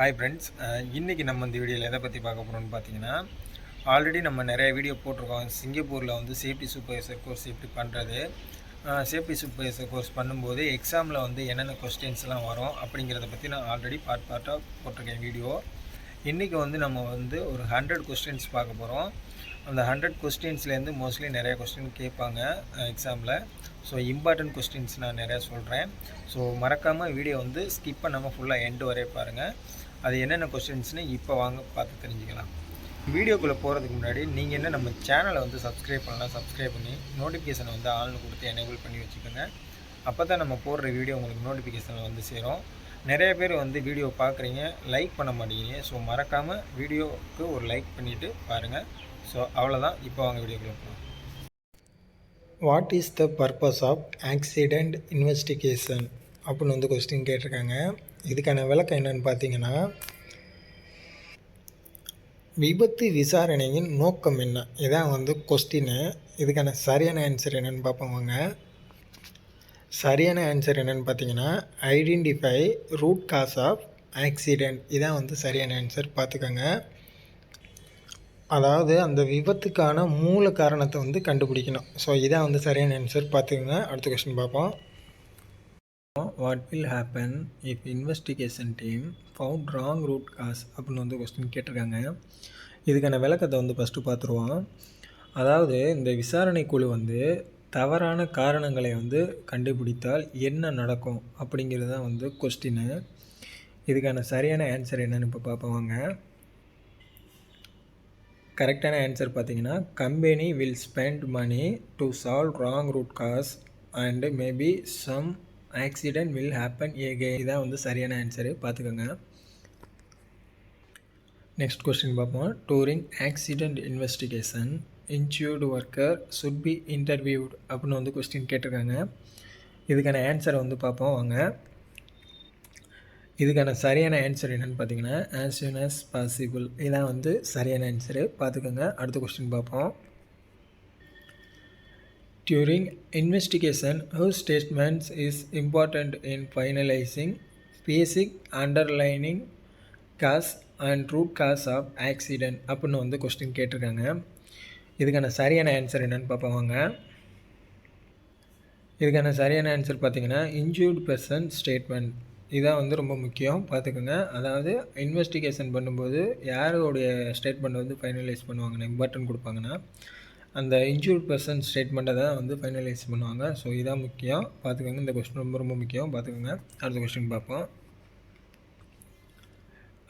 Hi friends இன்றைக்கி நம்ம இந்த வீடியோவில் எதை பற்றி பார்க்க போகிறோம்னு பார்த்தீங்கன்னா ஆல்ரெடி நம்ம நிறைய வீடியோ போட்டிருக்கோம். சிங்கப்பூரில் வந்து சேஃப்டி சூப்பர்வைசர் கோர்ஸ் எப்படி பண்ணுறது சேஃப்டி சூப்பர்வைசர் கோர்ஸ் பண்ணும்போது எக்ஸாமில் வந்து என்னென்ன கொஸ்டின்ஸ்லாம் வரும் அப்படிங்கிறத பற்றி நான் ஆல்ரெடி பார்ட் பார்ட்டாக போட்டிருக்கேன் வீடியோ. இன்றைக்கி வந்து நம்ம வந்து ஒரு ஹண்ட்ரட் கொஸ்டின்ஸ் பார்க்க போகிறோம் அந்த ஹண்ட்ரட் கொஸ்டின்ஸ்லேருந்து மோஸ்ட்லி நிறைய கொஸ்டின் கேட்பாங்க எக்ஸாமில் ஸோ இம்பார்ட்டன்ட் கொஸ்டின்ஸ் நான் நிறையா சொல்கிறேன் ஸோ மறக்காமல் வீடியோ வந்து ஸ்கிப் பண்ணாமல் ஃபுல்லாக எண்டு வரைய பாருங்கள் அது என்னென்ன கொஸ்டின்ஸ்னு இப்போ வாங்க பார்த்து தெரிஞ்சுக்கலாம். வீடியோக்குள்ளே போகிறதுக்கு முன்னாடி நீங்கள் என்ன நம்ம சேனலை வந்து சப்ஸ்கிரைப் பண்ணலாம் சப்ஸ்கிரைப் பண்ணி நோட்டிஃபிகேஷனை வந்து ஆள்னு கொடுத்து எனேபிள் பண்ணி வச்சுக்கோங்க. அப்போ தான் நம்ம போடுற வீடியோ உங்களுக்கு நோட்டிஃபிகேஷனில் வந்து சேரும். நிறைய பேர் வந்து வீடியோ பார்க்குறீங்க லைக் பண்ண மாட்டேங்கிறீங்க. ஸோ மறக்காமல் வீடியோவுக்கு ஒரு லைக் பண்ணிவிட்டு பாருங்கள் ஸோ அவ்வளோதான் இப்போ வாங்க வீடியோக்குள்ளே போகலாம் what is the purpose of accident investigation அப்படின்னு வந்து கொஸ்டின் கேட்டிருக்காங்க. இதுக்கான விளக்கம் என்னென்னு பார்த்தீங்கன்னா விபத்து விசாரணையின் நோக்கம் என்ன? இதான் வந்து கொஸ்டின்னு இதுக்கான சரியான ஆன்சர் என்னென்னு பார்ப்போங்க சரியான ஆன்சர் என்னென்னு பார்த்தீங்கன்னா identify root cause of accident இதான் வந்து சரியான ஆன்சர் பார்த்துக்கோங்க. அதாவது அந்த விபத்துக்கான மூல காரணத்தை வந்து கண்டுபிடிக்கணும். ஸோ இதான் வந்து சரியான ஆன்சர் பார்த்துக்கோங்க. அடுத்த கொஸ்டின் பார்ப்போம். What will happen if investigation team found wrong root cause அப்படின்னு வந்து கொஸ்டின் கேட்டிருக்காங்க. இதுக்கான விளக்கத்தை வந்து ஃபஸ்ட்டு பார்த்துருவோம். அதாவது இந்த விசாரணை குழு வந்து தவறான காரணங்களை வந்து கண்டுபிடித்தால் என்ன நடக்கும் அப்படிங்கிறது தான் வந்து கொஸ்டினு இதுக்கான சரியான ஆன்சர் என்னன்னு இப்போ பார்ப்போங்க கரெக்டான ஆன்சர் பார்த்தீங்கன்னா company will spend money to solve wrong root cause and maybe some accident will happen AK இதான் வந்து சரியான ஆன்சரு பார்த்துக்கோங்க. நெக்ஸ்ட் கொஸ்டின் பார்ப்போம். During accident investigation insured worker should be interviewed அப்படின்னு வந்து கொஸ்டின் கேட்டிருக்காங்க. இதுக்கான ஆன்சரை வந்து பார்ப்போம். வாங்க. இதுக்கான சரியான ஆன்சர் என்னென்னு பார்த்தீங்கன்னா ஆஸ் சூன் ஆஸ் பாசிபிள் இதான் வந்து சரியான ஆன்சரு பார்த்துக்கோங்க. அடுத்த கொஸ்டின் பார்ப்போம். During investigation how statements is important in finalising basic underlining cause and root cause of accident அப்படின்னு வந்து கொஸ்டின் கேட்டிருக்காங்க. இதுக்கான சரியான ஆன்சர் என்னென்னு பார்ப்போம் வாங்க. இதுக்கான சரியான ஆன்சர் பார்த்தீங்கன்னா இன்ஜூர்டு பர்சன் ஸ்டேட்மெண்ட் இதான் வந்து ரொம்ப முக்கியம் பார்த்துக்கோங்க. அதாவது இன்வெஸ்டிகேஷன் பண்ணும்போது யாருடைய ஸ்டேட்மெண்ட் வந்து ஃபைனலைஸ் பண்ணுவாங்கன்னா இம்பார்ட்டன்ட் கொடுப்பாங்கன்னா அந்த இன்ஜூர்ட் பர்சன் ஸ்டேட்மெண்ட்டை தான் வந்து ஃபைனலைஸ் பண்ணுவாங்க. ஸோ இதான் முக்கியம். பார்த்துக்கோங்க இந்த கொஸ்டின் ரொம்ப ரொம்ப முக்கியம். பார்த்துக்கோங்க. அடுத்த கொஸ்டின் பார்ப்போம்.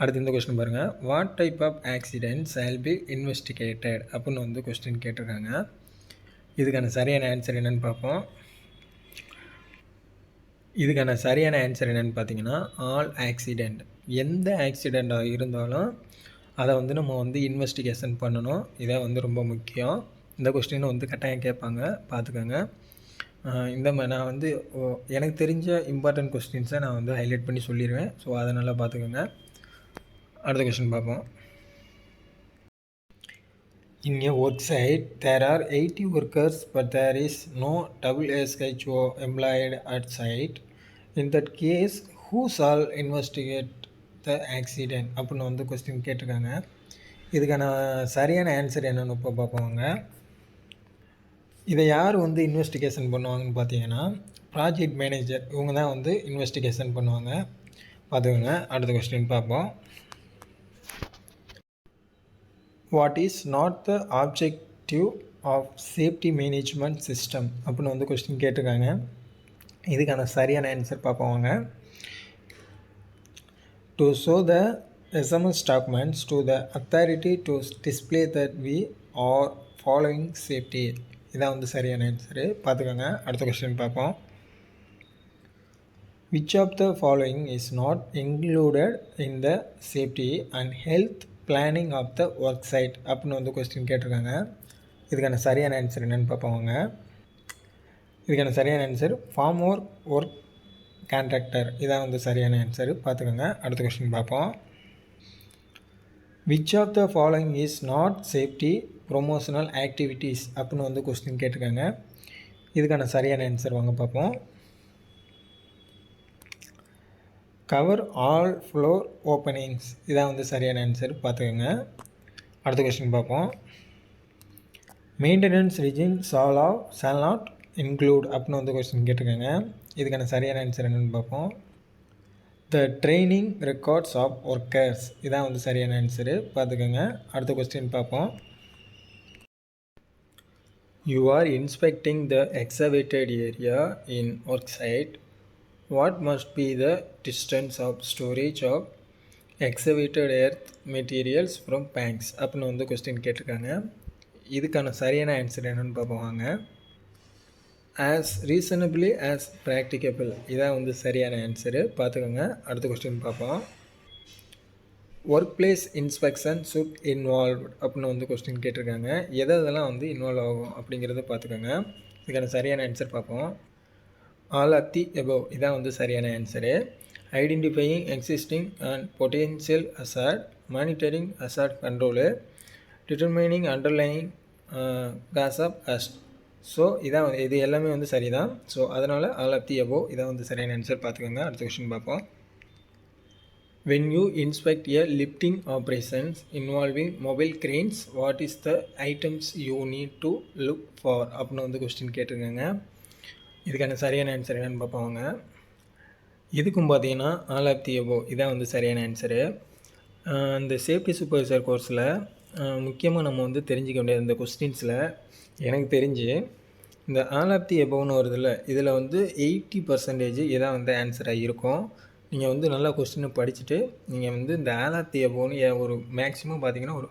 அடுத்து இந்த கொஸ்டின் பாருங்கள் what type of accidents shall be investigated அப்படின்னு வந்து கொஸ்டின் கேட்டிருக்காங்க. இதுக்கான சரியான ஆன்சர் என்னென்னு பார்ப்போம். இதுக்கான சரியான ஆன்சர் என்னென்னு பார்த்தீங்கன்னா ஆல் ஆக்சிடெண்ட் எந்த ஆக்சிடெண்ட்டாக இருந்தாலும் அதை வந்து நம்ம வந்து இன்வெஸ்டிகேஷன் பண்ணணும். இதை வந்து ரொம்ப முக்கியம். இந்த கொஸ்டினும் வந்து கட்டாயம் கேட்பாங்க. பார்த்துக்கோங்க. இந்த மாதிரி நான் வந்து எனக்கு தெரிஞ்ச இம்பார்ட்டன்ட் கொஸ்டின்ஸை நான் வந்து ஹைலைட் பண்ணி சொல்லிடுவேன் ஸோ அதை நல்லா பார்த்துக்கோங்க. அடுத்த கொஸ்டின் பார்ப்போம். In a work site, there are 80 workers, but there is no WSHO employed at site in that case who shall investigate the accident அப்படின்னு வந்து கொஸ்டின் கேட்டிருக்காங்க. இதுக்கான சரியான ஆன்சர் என்னென்னு இப்போ பார்ப்போங்க இதை யார் வந்து இன்வெஸ்டிகேஷன் பண்ணுவாங்கன்னு பார்த்தீங்கன்னா ப்ராஜெக்ட் மேனேஜர் இவங்க தான் வந்து இன்வெஸ்டிகேஷன் பண்ணுவாங்க. பார்த்துக்கோங்க அடுத்த கொஸ்டின் பார்ப்போம். What is not the objective of safety management system அப்படின்னு வந்து கொஸ்டின் கேட்டிருக்காங்க. இதுக்கான சரியான answer பார்ப்போங்க to show the SMS documents to the authority to display that we are following safety இதான் வந்து சரியான ஆன்சரு பார்த்துக்கோங்க அடுத்த கொஸ்டின் பார்ப்போம். Which of the following is not included in the safety and health planning of the work site அப்படின்னு வந்து question கேட்டிருக்காங்க. இதுக்கான சரியான ஆன்சர் என்னென்னு பார்ப்போங்க இதுக்கான சரியான answer form work work contractor இதான் வந்து சரியான ஆன்சர் பார்த்துக்கோங்க அடுத்த கொஸ்டின் பார்ப்போம். Which of the following is not safety promotional activities அப்படின்னு வந்து கொஸ்டின் கேட்டிருக்காங்க. இதுக்கான சரியான ஆன்சர் வாங்க பார்ப்போம். கவர் ஆல் ஃப்ளோர் ஓப்பனிங்ஸ் இதான் வந்து சரியான ஆன்சர் பார்த்துக்கோங்க. அடுத்த கொஸ்டின் பார்ப்போம். மெயின்டெனன்ஸ் ரிஜின் சால் ஆஃப் சால் நாட் இன்க்ளூட் அப்படின்னு வந்து கொஸ்டின் கேட்டிருக்காங்க. இதுக்கான சரியான ஆன்சர் என்னென்னு பார்ப்போம். The training records of workers இதான் வந்து சரியான ஆன்சரு பார்த்துக்கோங்க. அடுத்த கொஸ்டின் பார்ப்போம். You are inspecting the excavated area in worksite. What must be the distance of storage of excavated earth materials from banks? அப்படின்னு வந்து கொஸ்டின் கேட்டிருக்காங்க இதுக்கான சரியான ஆன்சர் என்னென்னு பார்ப்போம் வாங்க ஆஸ் ரீசனபிளி ஆஸ் ப்ராக்டிகபிள் இதான் வந்து சரியான ஆன்சரு பார்த்துக்கோங்க அடுத்த கொஸ்டின் பார்ப்போம் work place inspection should involve அப்படின்னு வந்து கொஸ்டின் கேட்டிருக்காங்க. எதை எதெல்லாம் வந்து இன்வால்வ் ஆகும் அப்படிங்கிறத பார்த்துக்கோங்க. இதுக்கான சரியான ஆன்சர் பார்ப்போம். ஆல் ஆஃப் தி எபோவ் இதான் வந்து சரியான answer identifying existing and potential hazard monitoring hazard control determining underlining cause of hazard so இதான் இது எல்லாமே வந்து சரி தான் ஸோ அதனால் ஆல் ஆஃப் தி எபோவ் இதான் வந்து சரியான ஆன்சர் பார்த்துக்கோங்க. அடுத்த கொஸ்டின் பார்ப்போம். When you inspect a lifting operations involving mobile cranes, what is the items you need to look for? அப்படின்னு வந்து கொஸ்டின் கேட்டிருக்காங்க. இதுக்கான சரியான ஆன்சர் என்னென்னு பார்ப்பாங்க. இதுக்கும் பார்த்தீங்கன்னா ஆல் ஆஃப் தி எபோ இதான் வந்து சரியான ஆன்சரு இந்த சேஃப்டி சூப்பர்வைசர் கோர்ஸில் முக்கியமாக நம்ம வந்து தெரிஞ்சிக்க வேண்டிய இந்த கொஸ்டின்ஸில் எனக்கு தெரிஞ்சு இந்த ஆல் ஆஃப் தி எபோன்னு வருதில்ல இதில் வந்து எயிட்டி பர்சன்டேஜ் இதான் வந்து ஆன்சராக இருக்கும். நீங்கள் வந்து நல்லா கொஸ்டினை படிச்சுட்டு நீங்கள் வந்து இந்த ஆலாத்தி எபோன்னு ஒரு மேக்ஸிமம் பார்த்தீங்கன்னா ஒரு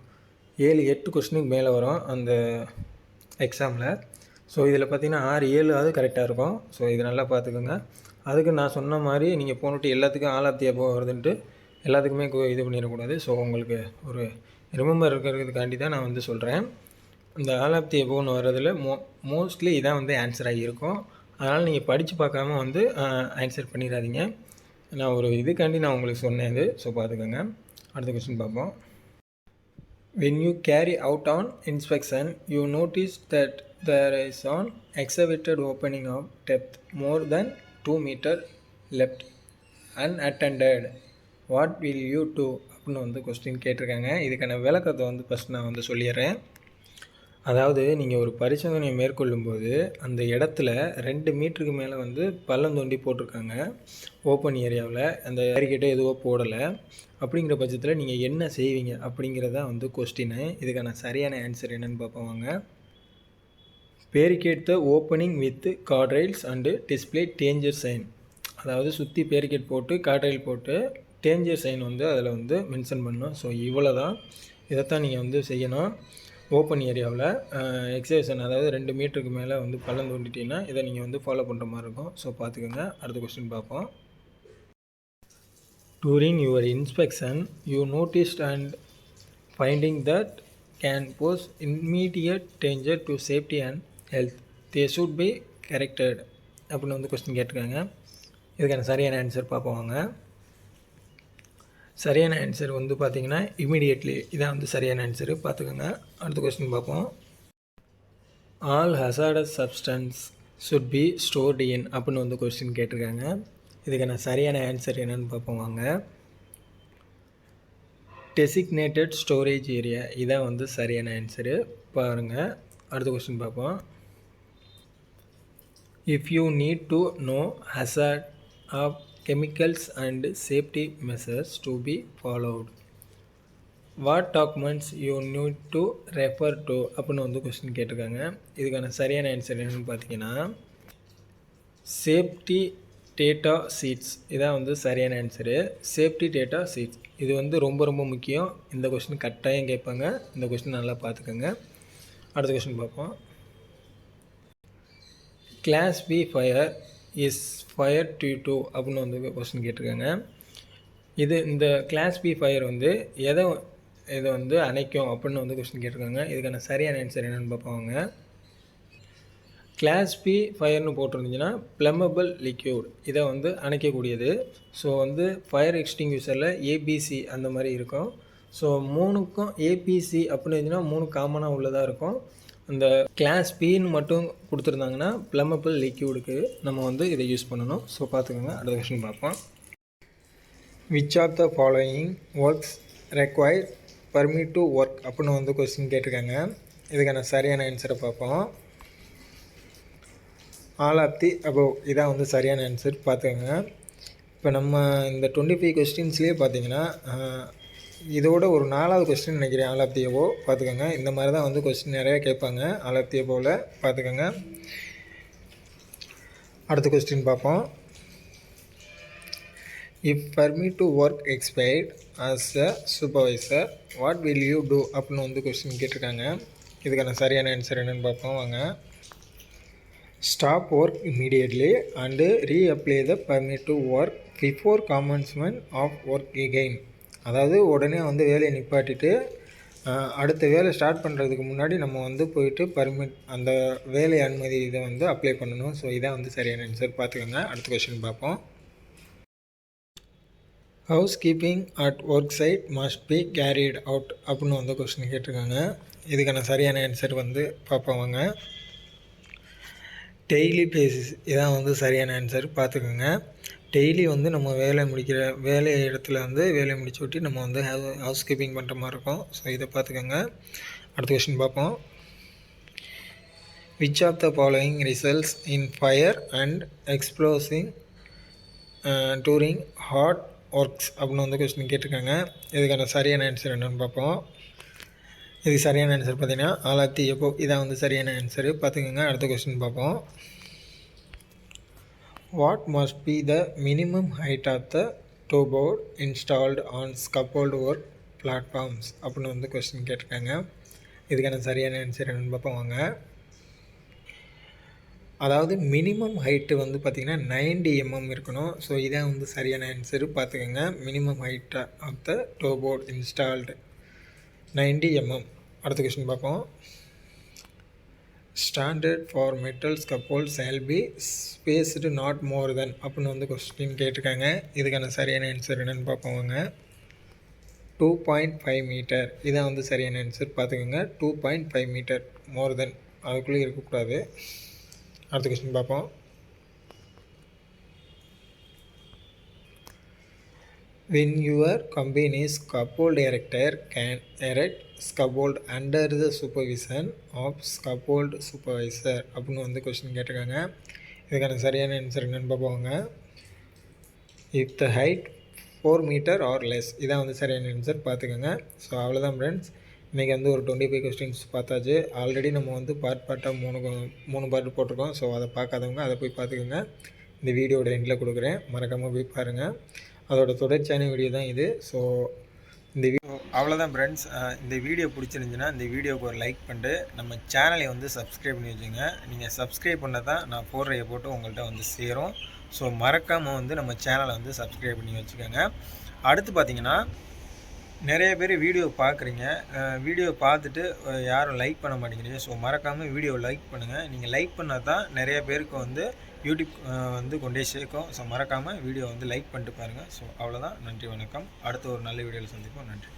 ஏழு எட்டு கொஸ்டினுக்கு மேலே வரும் அந்த எக்ஸாமில் ஸோ இதில் பார்த்தீங்கன்னா ஆறு ஏழு அது கரெக்டாக இருக்கும். ஸோ இது நல்லா பார்த்துக்கோங்க அதுக்கு நான் சொன்ன மாதிரி நீங்கள் போனுட்டு எல்லாத்துக்கும் ஆலாத்தி அபோ வருதுன்ட்டு எல்லாத்துக்குமே இது பண்ணிடக்கூடாது. ஸோ உங்களுக்கு ஒரு ரிமெம்பர் இருக்கிறதுக்காண்டி தான் நான் வந்து சொல்கிறேன் இந்த ஆலாப்தி எபோன்னு வர்றதில் மோ மோஸ்ட்லி இதான் வந்து ஆன்சராக இருக்கும். அதனால் நீங்கள் படித்து பார்க்காம வந்து ஆன்சர் பண்ணிடாதீங்க. நான் ஒரு இதுக்காண்டி நான் உங்களுக்கு சொன்னேன் இது. ஸோ பார்த்துக்கோங்க. அடுத்த கொஸ்டின் பார்ப்போம். When you carry out an inspection you notice that there is an excavated opening of depth more than two metre left unattended what will you do அப்படின்னு வந்து கொஸ்டின் கேட்டிருக்காங்க. இதுக்கான விளக்கத்தை வந்து ஃபஸ்ட் நான் வந்து சொல்லிடுறேன். அதாவது நீங்கள் ஒரு பரிசோதனையை மேற்கொள்ளும்போது அந்த இடத்துல ரெண்டு மீட்டருக்கு மேலே வந்து பள்ளம் தோண்டி போட்டிருக்காங்க ஓப்பன் ஏரியாவில் அந்த பேரிகேட்டை எதுவோ போடலை. அப்படிங்கிற பட்சத்தில் நீங்கள் என்ன செய்வீங்க அப்படிங்கிறதா வந்து கொஸ்டின்னு இதுக்கான சரியான ஆன்சர் என்னென்னு பார்ப்போம் barricade the opening with guardrails and display danger sign அதாவது சுற்றி பேரிகேட் போட்டு கார்ட்ரைல் போட்டு டேஞ்சர் சைன் வந்து அதில் வந்து மென்ஷன் பண்ணணும். ஸோ இவ்வளோ தான் இதைத்தான் நீங்கள் வந்து செய்யணும். ஓப்பன் ஏரியாவில் எக்ஸசைசன் அதாவது ரெண்டு மீட்டருக்கு மேலே வந்து பள்ளம் தோண்டிட்டீங்கன்னா இதை நீங்கள் வந்து ஃபாலோ பண்ணுற மாதிரி இருக்கும். ஸோ பார்த்துக்கோங்க. அடுத்த கொஸ்டின் பார்ப்போம். During your inspection you noticed and finding that can pose immediate danger to safety and health they should be corrected அப்படின்னு வந்து கொஸ்டின் கேட்டிருக்காங்க. இதுக்கான சரியான ஆன்சர் பார்ப்போம் வாங்க. சரியான ஆன்சர் வந்து பார்த்திங்கன்னா இமீடியட்லி இதான் வந்து சரியான ஆன்சரு பார்த்துக்கோங்க அடுத்த கொஸ்டின் பார்ப்போம். All hazardous substance should be stored in அப்படின்னு வந்து கொஸ்டின் கேட்டிருக்காங்க. இதுக்கான சரியான ஆன்சர் என்னென்னு பார்ப்போம் வாங்க. டெசிக்னேட்டட் ஸ்டோரேஜ் ஏரியா இதான் வந்து சரியான ஆன்சரு பாருங்கள் அடுத்த கொஸ்டின் பார்ப்போம். If you need to know hazard of chemicals and safety measures to be followed. What documents you need to refer to அப்படின்னு வந்து கொஸ்டின் கேட்டிருக்காங்க. இதுக்கான சரியான ஆன்சர் என்னென்னு பார்த்தீங்கன்னா சேஃப்டி டேட்டா சீட்ஸ் இதான் வந்து சரியான ஆன்சரு சேஃப்டி டேட்டா சீட்ஸ் இது வந்து ரொம்ப ரொம்ப முக்கியம். இந்த கொஸ்டின் கட்டாயம் கேட்பாங்க. இந்த கொஸ்டின் நல்லா பார்த்துக்கோங்க. அடுத்த கொஸ்டின் பார்ப்போம். Class B fire is fire due to அப்படின்னு வந்து கொஸ்டின் கேட்டிருக்காங்க. இது இந்த கிளாஸ் பி ஃபயர் வந்து எதை இதை வந்து அணைக்கும் அப்படின்னு வந்து கொஸ்டின் கேட்டிருக்காங்க. இதுக்கான சரியான ஆன்சர் என்னென்னு பார்ப்பாங்க கிளாஸ் பி ஃபயர்னு போட்டிருந்துச்சுன்னா ப்ளம்மபிள் லிக்யூட் இதை வந்து அணைக்கக்கூடியது. ஸோ வந்து ஃபயர் எக்ஸ்டிங்யூசரில் ஏபிசி அந்த மாதிரி இருக்கும். ஸோ மூணுக்கும் ஏபிசி அப்படின்னு இருந்துச்சுன்னா மூணு காமனாக உள்ளதாக இருக்கும். இந்த கிளாஸ் பின்னு மட்டும் கொடுத்துருந்தாங்கன்னா ப்ளம்மபிள் லிக்யூடுக்கு நம்ம வந்து இதை யூஸ் பண்ணணும். ஸோ பார்த்துக்கோங்க. அடுத்த கொஷின் பார்ப்போம். Which of the following works require permit to work அப்படின்னு வந்து கொஸ்டின் கேட்டிருக்காங்க. இதுக்கான சரியான ஆன்சரை பார்ப்போம். ஆல் ஆஃப் தி அபவ் இதான் வந்து சரியான ஆன்சர் பார்த்துக்கோங்க. இப்போ நம்ம இந்த டுவெண்ட்டி ஃபைவ் கொஸ்டின்ஸ்லேயே பார்த்தீங்கன்னா இதோட ஒரு நாலாவது கொஸ்டின் நினைக்கிறேன் ஆல் பார்த்துக்கோங்க. இந்த மாதிரி தான் வந்து கொஸ்டின் நிறையா கேட்பாங்க. ஆல் பார்த்துக்கோங்க. அடுத்த கொஸ்டின் பார்ப்போம். If permit to work expired as a supervisor what will you do அப்படின்னு வந்து கொஸ்டின் கேட்டிருக்காங்க. இதுக்கான சரியான ஆன்சர் என்னென்னு பார்ப்போம். வாங்க. Stop work immediately and reapply the permit to work before commencement of work again அதாவது உடனே வந்து வேலையை நிப்பாட்டிட்டு அடுத்த வேலை ஸ்டார்ட் பண்ணுறதுக்கு முன்னாடி நம்ம வந்து போயிட்டு பர்மிட் அந்த வேலை அனுமதி இதை வந்து அப்ளை பண்ணணும். ஸோ இதான் வந்து சரியான ஆன்சர் பார்த்துக்கோங்க. அடுத்த கொஷின் பார்ப்போம். Housekeeping at work site must be carried out அப்படின்னு வந்து கொஸ்டின் கேட்டிருக்காங்க. இதுக்கான சரியான ஆன்சர் வந்து பார்ப்போம் டெய்லி பேசிஸ் இதான் வந்து சரியான ஆன்சர் பார்த்துக்கோங்க. டெய்லி வந்து நம்ம வேலை முடிக்கிற வேலை இடத்துல வந்து வேலையை முடிச்சு விட்டு நம்ம வந்து ஹவுஸ் கீப்பிங் பண்ணுற மாதிரி இருக்கும். ஸோ இதை பார்த்துக்கோங்க. அடுத்த கொஸ்டின் பார்ப்போம். Which of the following results in fire and explosion during hot works அப்படின்னு வந்து கொஸ்டின் கேட்டிருக்காங்க. இதுக்கான சரியான ஆன்சர் என்னென்னு பார்ப்போம். இது சரியான ஆன்சர் பார்த்தீங்கன்னா ஆலாத்தி எப்போ இதான் வந்து சரியான ஆன்சரு பார்த்துக்கோங்க. அடுத்த கொஸ்டின் பார்ப்போம். What must be the minimum height of the toe board installed on scaffold work platforms அப்படின்னு வந்து கொஸ்டின் கேட்டிருக்காங்க. இதுக்கான சரியான ஆன்சர் என்னென்னு பார்ப்போம் வாங்க. அதாவது மினிமம் ஹைட்டு வந்து பார்த்திங்கன்னா 90 எம்எம் இருக்கணும். ஸோ இதான் வந்து சரியான ஆன்சரு பார்த்துக்கோங்க. Minimum height of the toe board installed 90 mm அடுத்த கொஸ்டின் பார்ப்போம். Standard for metal scaffold shall be spaced not more than அப்படின்னு வந்து கொஸ்டின் கேட்டிருக்காங்க. இதுக்கான சரியான ஆன்சர் என்னென்னு பார்ப்போங்க. டூ பாயிண்ட் ஃபைவ் மீட்டர் இதான் வந்து சரியான ஆன்சர் பார்த்துக்கோங்க. Two point five metre more than அதுக்குள்ளே இருக்கக்கூடாது. அடுத்த கொஸ்டின் பார்ப்போம். When your company's scaffold director can erect scaffold under the supervision of scaffold supervisor. அப்படின்னு வந்து கொஸ்டின் கேட்டிருக்காங்க. இதுக்கான சரியான ஆன்சர் என்னென்னு பார்ப்போங்க. If the height four metre or less இதான் வந்து சரியான ஆன்சர் பார்த்துக்கோங்க. ஸோ அவ்வளோதான் ஃப்ரெண்ட்ஸ் இன்றைக்கி வந்து ஒரு டுவெண்ட்டி ஃபைவ் கொஸ்டின்ஸ் பார்த்தாச்சு. ஆல்ரெடி நம்ம வந்து பார்ட் பார்ட்டாக மூணு மூணு பார்ட் போட்டிருக்கோம். ஸோ அதை பார்க்காதவங்க அதை போய் பார்த்துக்கோங்க. இந்த வீடியோட எண்டில் கொடுக்குறேன். மறக்காமல் போய் பாருங்கள் அதோட தொடர்ச்சியான வீடியோ தான் இது. ஸோ இந்த வீடியோ அவ்வளோதான் ஃப்ரெண்ட்ஸ் இந்த வீடியோ பிடிச்சிருந்துச்சுன்னா இந்த வீடியோவுக்கு ஒரு லைக் பண்ணிட்டு நம்ம சேனலை வந்து சப்ஸ்கிரைப் பண்ணி வச்சுங்க நீங்கள் சப்ஸ்கிரைப் பண்ண தான் நான் போடுறைய போட்டு உங்கள்கிட்ட வந்து சேரும். ஸோ மறக்காமல் வந்து நம்ம சேனலை வந்து சப்ஸ்கிரைப் பண்ணி வச்சுக்கோங்க. அடுத்து பார்த்தீங்கன்னா நிறைய பேர் வீடியோ பார்க்குறீங்க. வீடியோ பார்த்துட்டு யாரும் லைக் பண்ண மாட்டேங்கிறீங்க. ஸோ மறக்காமல் வீடியோ லைக் பண்ணுங்கள் நீங்கள் லைக் பண்ணால் தான் நிறைய பேருக்கு வந்து யூடியூப் வந்து கொண்டே சேர்க்கும். ஸோ மறக்காமல் வீடியோ வந்து லைக் பண்ணிட்டு பாருங்கள் ஸோ அவ்வளோதான் நன்றி வணக்கம். அடுத்த ஒரு நல்ல வீடியோவில் சந்திப்போம். நன்றி.